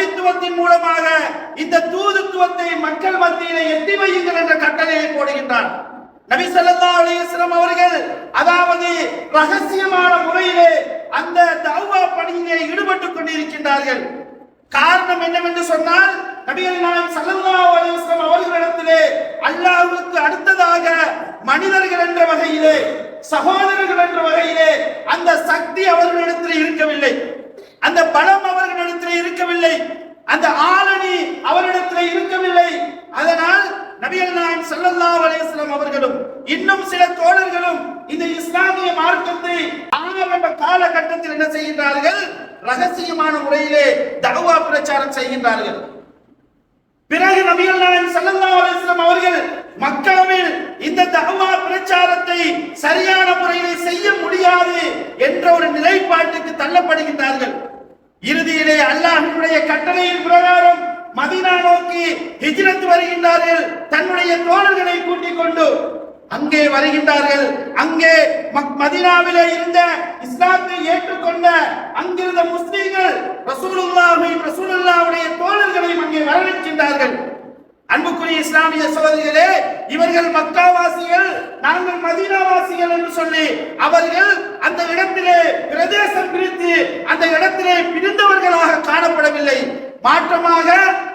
நபித்துவத்தின் மூலமாக இந்த தூதுத்துவத்தை மக்கள் மத்தியிலே எட்டி வையுங்கள் என்ற கட்டளையை போடுகின்றான் நபி சல்லா அலிஸ்லாம் அவர்கள் அதாவது ரகசியமான முறையிலே அந்த தௌவா பணியிலே ஈடுபட்டுக் கொண்டிருக்கின்றார்கள். காரணம் என்னவென்று சொன்னால் நபிகள் நாயம் சல்லா அலிஸ்லாம் அவர்களிடத்திலே அல்லாஹுக்கு அடுத்ததாக மனிதர்கள் என்ற வகையிலே சகோதரர்கள் என்ற வகையிலே அந்த சக்தி அவர்களிடத்தில் இருக்கவில்லை. அந்த பலம் அவர்களிடத்தில் இருக்கவில்லை. அந்த ஆளணி அவரிடத்தில் இருக்கவில்லை. அதனால் நபிகள் நாயகம் சல்லல்லா அலையம் அவர்களும் இன்னும் சில தோழர்களும் இந்த இஸ்லாமிய மார்க்கத்தை ஆரம்ப காலகட்டத்தில் என்ன செய்கின்றார்கள்? ரகசியமான முறையிலே தகவா பிரச்சாரம் செய்கின்றார்கள். பிறகு நபிகள் நாயன் சல்லல்லா அலையம் அவர்கள் மக்காவில் இந்த தகவா பிரச்சாரத்தை சரியான முறையிலே செய்ய முடியாது என்ற ஒரு நிலைப்பாட்டுக்கு தள்ளப்படுகின்றார்கள். இறுதியிலே அல்லாஹினுடைய கட்டளையின் பிரகாரம் மதினா நோக்கி ஹிஜ்ரத் வருகின்றார்கள். தன்னுடைய தோழர்களை கூட்டிக் கொண்டு அங்கே வருகின்றார்கள். அங்கே மக்- இருந்த இஸ்லாத்தை ஏற்றுக்கொண்ட அங்கிருந்த முஸ்லீம்கள் ரசூலுல்லாஹி ரசூலுல்லாஹ்வுடைய தோழர்களையும் அங்கே வரவேற்கின்றார்கள். அன்புக்குரிய இஸ்லாமிய சோதரிகளே இவர்கள் மக்காவாசிகள் நாங்கள் மதீனாவாசிகள் என்று சொல்லி அவர்கள் அந்த இடத்திலே பிரதேசம் பிரித்து இடத்திலே பிரிந்தவர்களாக காணப்படவில்லை. மாற்றமாக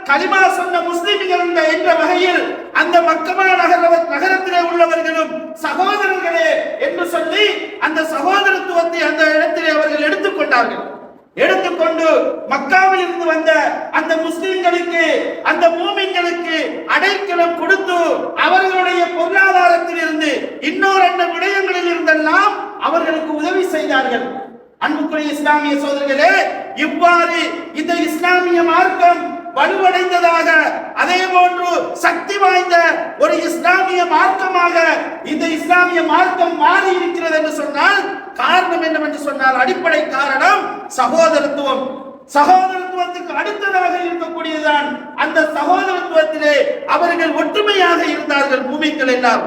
கலிமா சொன்ன முஸ்லிம்கள் என்ற வகையில் அந்த மக்கமா நகர நகரத்திலே உள்ளவர்களும் சகோதரர்களே என்று சொல்லி அந்த சகோதரத்துவத்தை அந்த இடத்திலே அவர்கள் எடுத்துக்கொண்டார்கள் எடுத்துக்கொண்டு மக்காவில் இருந்து வந்த அந்த முஸ்லிம்களுக்கு அந்த மூமிங்களுக்கு அடைக்கலம் கொடுத்து அவர்களுடைய பொருளாதாரத்தில் இருந்து இன்னொரு என்ன விடயங்களில் இருந்தெல்லாம் அவர்களுக்கு உதவி செய்தார்கள். அன்புக்குரிய இஸ்லாமிய சோதர்களே இவ்வாறு இந்த இஸ்லாமிய மார்க்கம் வலுவடைந்ததாக அதே போன்று சக்தி வாய்ந்த ஒரு இஸ்லாமிய மார்க்கமாக இந்த இஸ்லாமிய மார்க்கம் மாறி இருக்கிறது என்று சொன்னால் காரணம் என்னவென்று சொன்னால் அடிப்படை காரணம் சகோதரத்துவம். சகோதரத்துவத்துக்கு அடுத்ததாக இருக்கக்கூடியதுதான் அந்த சகோதரத்துவத்திலே அவர்கள் ஒற்றுமையாக இருந்தார்கள் பூமிக்கள் எல்லாம்.